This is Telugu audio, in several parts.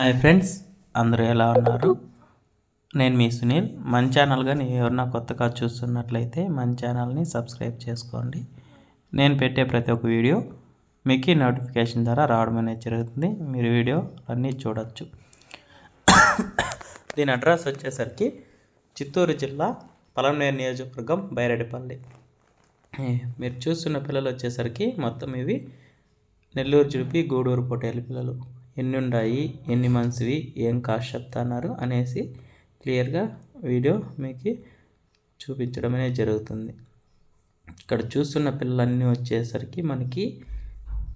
హాయ్ ఫ్రెండ్స్ అందరూ ఎలా ఉన్నారు? నేను మీ సునీల్. మన ఛానల్ కానీ ఎవరన్నా కొత్తగా చూస్తున్నట్లయితే మన ఛానల్ని సబ్స్క్రైబ్ చేసుకోండి. నేను పెట్టే ప్రతి ఒక్క వీడియో మీకు నోటిఫికేషన్ ద్వారా రావడం అనేది జరుగుతుంది. మీరు వీడియో అన్నీ చూడవచ్చు దీని అడ్రస్ వచ్చేసరికి చిత్తూరు జిల్లా పలమనేరు నియోజకవర్గం బైరెడ్డిపల్లి. మీరు చూస్తున్న పిల్లలు వచ్చేసరికి మొత్తం ఇవి నెల్లూరు జుడిపి గూడూరు పోటేలు పిల్లలు. ఎన్ని ఉన్నాయి ఎన్ని మంత్స్వి ఏం కాస్ట్ చెప్తున్నారు అనేసి క్లియర్గా వీడియో మీకు చూపించడం అనేది జరుగుతుంది. ఇక్కడ చూస్తున్న పిల్లలన్నీ వచ్చేసరికి మనకి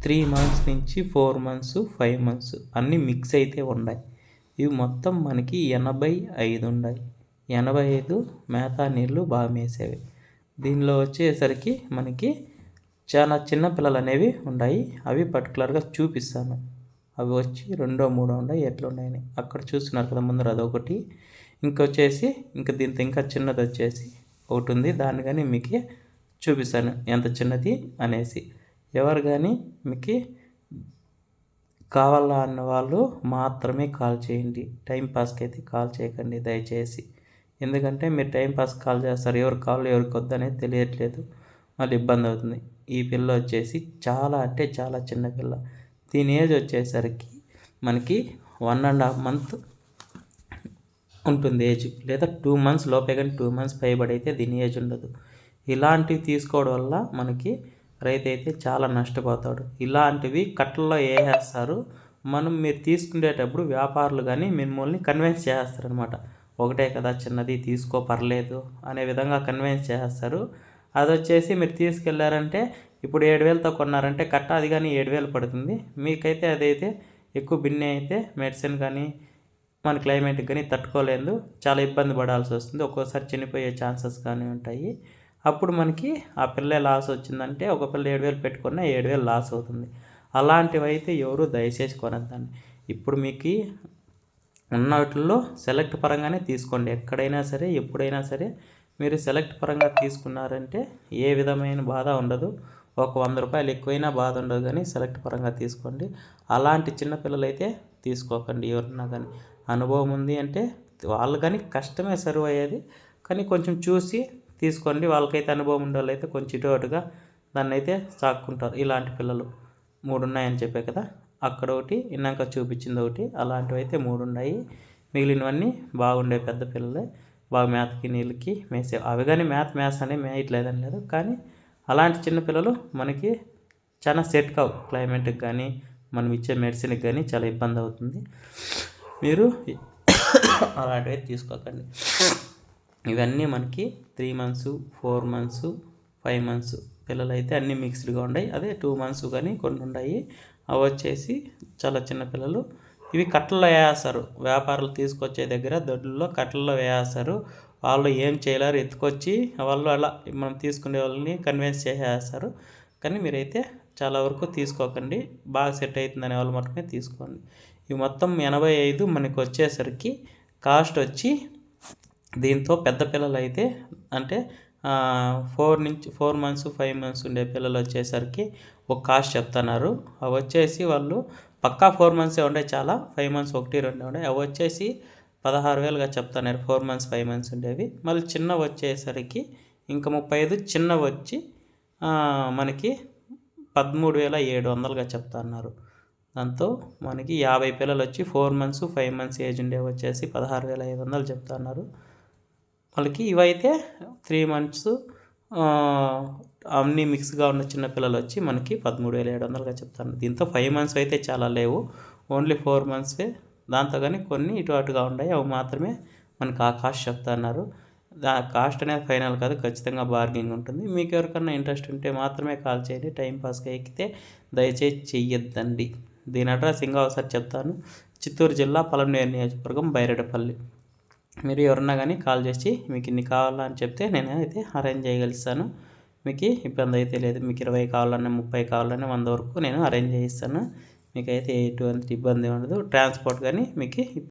త్రీ మంత్స్ నుంచి ఫోర్ మంత్స్ ఫైవ్ మంత్స్ అన్నీ మిక్స్ అయితే ఉన్నాయి ఇవి మొత్తం మనకి ఎనభై ఐదు ఉన్నాయి ఎనభై ఐదు మేతా నీళ్ళు బాగా మేసేవి. దీనిలో వచ్చేసరికి మనకి చాలా చిన్న పిల్లలు అనేవి ఉన్నాయి అవి పర్టికులర్గా చూపిస్తాను. అవి వచ్చి రెండో మూడో ఉన్నాయి ఎట్లున్నాయని అక్కడ చూస్తున్నారు కదా ముందర అదొకటి. ఇంకొచ్చేసి ఇంకా దీంతో ఇంకా చిన్నది వచ్చేసి ఒకటి ఉంది. దాన్ని కానీ మీకు చూపిస్తాను ఎంత చిన్నది అనేసి. ఎవరు కానీ మీకు కావాలా అన్న వాళ్ళు మాత్రమే కాల్ చేయండి. టైం పాస్కి అయితే కాల్ చేయకండి దయచేసి. ఎందుకంటే మీరు టైం పాస్ కాల్ చేస్తారు. ఎవరు కాల్ ఎవరికి వద్దనేది తెలియట్లేదు. మళ్ళీ ఇబ్బంది అవుతుంది. ఈ పిల్ల వచ్చేసి చాలా అంటే చాలా చిన్న పిల్ల. దీని ఏజ్ వచ్చేసరికి మనకి వన్ అండ్ హాఫ్ మంత్ ఉంటుంది ఏజ్. లేదా టూ మంత్స్ లోపే కానీ టూ మంత్స్ పైబడి అయితే దీని ఏజ్ ఉండదు. ఇలాంటివి తీసుకోవడం వల్ల మనకి రైతు అయితే చాలా నష్టపోతాడు. ఇలాంటివి కట్టల్లో వేసేస్తారు మనం మీరు తీసుకునేటప్పుడు వ్యాపారులు కానీ మిమ్మల్ని కన్విన్స్ చేస్తారనమాట ఒకటే కదా చిన్నది తీసుకో పర్లేదు అనే విధంగా కన్విన్స్ చేస్తారు. అది వచ్చేసి మీరు తీసుకెళ్ళారంటే ఇప్పుడు ఏడు వేలతో కొన్నారంటే కట్ట అది కానీ ఏడు వేలు పడుతుంది. మీకైతే అదైతే ఎక్కువ బిన్నే అయితే మెడిసిన్ కానీ మన క్లైమేట్కి కానీ తట్టుకోలేదు. చాలా ఇబ్బంది పడాల్సి వస్తుంది. ఒక్కోసారి చనిపోయే ఛాన్సెస్ కానీ ఉంటాయి. అప్పుడు మనకి ఆ పిల్ల లాస్ వచ్చిందంటే ఒక పిల్ల ఏడు వేలు పెట్టుకున్నా ఏడు వేలు లాస్ అవుతుంది. అలాంటివి అయితే ఎవరు దయచేసి కొనద్దండి. ఇప్పుడు మీకు ఉన్నట్లో సెలెక్ట్ పరంగానే తీసుకోండి. ఎక్కడైనా సరే ఎప్పుడైనా సరే మీరు సెలెక్ట్ పరంగా తీసుకున్నారంటే ఏ విధమైన బాధ ఉండదు. ఒక వంద రూపాయలు ఎక్కువైనా బాధ ఉండదు కానీ సెలెక్ట్ పరంగా తీసుకోండి. అలాంటి చిన్నపిల్లలు అయితే తీసుకోకండి ఎవరన్నా కానీ. అనుభవం ఉంది అంటే వాళ్ళు కానీ కష్టమే సర్వ్ అయ్యేది. కానీ కొంచెం చూసి తీసుకోండి. వాళ్ళకైతే అనుభవం ఉండే అయితే కొంచెం ఇటు అటుగా దాన్ని అయితే సాక్కుంటారు. ఇలాంటి పిల్లలు మూడు ఉన్నాయని చెప్పే కదా. అక్కడ ఒకటి ఇన్నాక చూపించింది ఒకటి. అలాంటివి అయితే మూడు ఉన్నాయి మిగిలినవన్నీ బాగుండే పెద్ద పిల్లలే. బాగా మేతకి నీళ్ళకి మేసే అవి కానీ మేత మేస అనే మేయట్లేదని లేదు. కానీ అలాంటి చిన్నపిల్లలు మనకి చాలా సెట్ కావు క్లైమేట్కి కానీ మనం ఇచ్చే మెడిసిన్కి కానీ చాలా ఇబ్బంది అవుతుంది. మీరు అలాంటివి తీసుకోకండి. ఇవన్నీ మనకి three months four months five months పిల్లలు అయితే అన్నీ మిక్స్డ్గా ఉన్నాయి అదే టూ మంత్స్ కానీ కొన్ని ఉన్నాయి అవి వచ్చేసి చాలా చిన్న పిల్లలు ఇవి కట్టల్లో వేస్తారు వ్యాపారులు తీసుకొచ్చే దగ్గర దొడ్లలో కట్టల్లో వేస్తారు వాళ్ళు ఏం చేయలేరు ఎత్తుకొచ్చి వాళ్ళు అలా మనం తీసుకునే వాళ్ళని కన్విన్స్ చేసేస్తారు. కానీ మీరైతే చాలా వరకు తీసుకోకండి. బాగా సెట్ అవుతుందనే వాళ్ళు మాత్రమే తీసుకోండి. ఇవి మొత్తం ఎనభై ఐదు మనకి వచ్చేసరికి కాస్ట్ వచ్చి దీంతో పెద్ద పిల్లలు అయితే అంటే ఫోర్ నుంచి ఫోర్ మంత్స్ ఫైవ్ మంత్స్ ఉండే పిల్లలు వచ్చేసరికి ఒక కాస్ట్ చెప్తున్నారు. అవి వచ్చేసి వాళ్ళు పక్కా ఫోర్ మంత్సే ఉండే చాలా ఫైవ్ మంత్స్ ఒకటి రెండు ఉండే. అవి వచ్చేసి పదహారు వేలుగా చెప్తాను ఫోర్ మంత్స్ ఫైవ్ మంత్స్ ఉండేవి. మళ్ళీ చిన్న వచ్చేసరికి ఇంకా ముప్పై ఐదు చిన్న వచ్చి మనకి పదమూడు వేల ఏడు వందలుగా చెప్తున్నారు. దాంతో మనకి యాభై పిల్లలు వచ్చి four months five months age ఉండే వచ్చేసి పదహారు వేల ఐదు వందలు చెప్తున్నారు. వాళ్ళకి ఇవైతే త్రీ మంత్స్ అన్నీ మిక్స్గా ఉన్న చిన్నపిల్లలు వచ్చి మనకి పదమూడు వేల ఏడు వందలుగా చెప్తాను దీంతో ఫైవ్ మంత్స్ అయితే చాలా లేవు. ఓన్లీ ఫోర్ మంత్సే. దాంతో కానీ కొన్ని ఇటు అటుగా ఉన్నాయి అవి మాత్రమే మనకి ఆ కాస్ట్ చెప్తున్నారు దా కాస్ట్ అనేది ఫైనల్ కాదు ఖచ్చితంగా బార్గింగ్ ఉంటుంది. మీకు ఎవరికన్నా ఇంట్రెస్ట్ ఉంటే మాత్రమే కాల్ చేయండి. టైంపాస్గా ఎక్కితే దయచేసి చెయ్యొద్దండి. దీని అడ్రస్ ఇంకా ఒకసారి చెప్తాను. చిత్తూరు జిల్లా పలమనేరు నియోజకవర్గం బైరెడపల్లి మీరు ఎవరన్నా కానీ కాల్ చేసి మీకు ఇన్ని కావాలా అని చెప్తే నేను అయితే అరేంజ్ చేయగలుస్తాను. మీకు ఇబ్బంది అయితే లేదు. మీకు ఇరవై కావాలన్నా ముప్పై కావాలన్నా వంద వరకు నేను అరేంజ్ చేయిస్తాను. మీకైతే ఎటువంటి ఇబ్బంది ఉండదు. ట్రాన్స్పోర్ట్ కానీ మీకు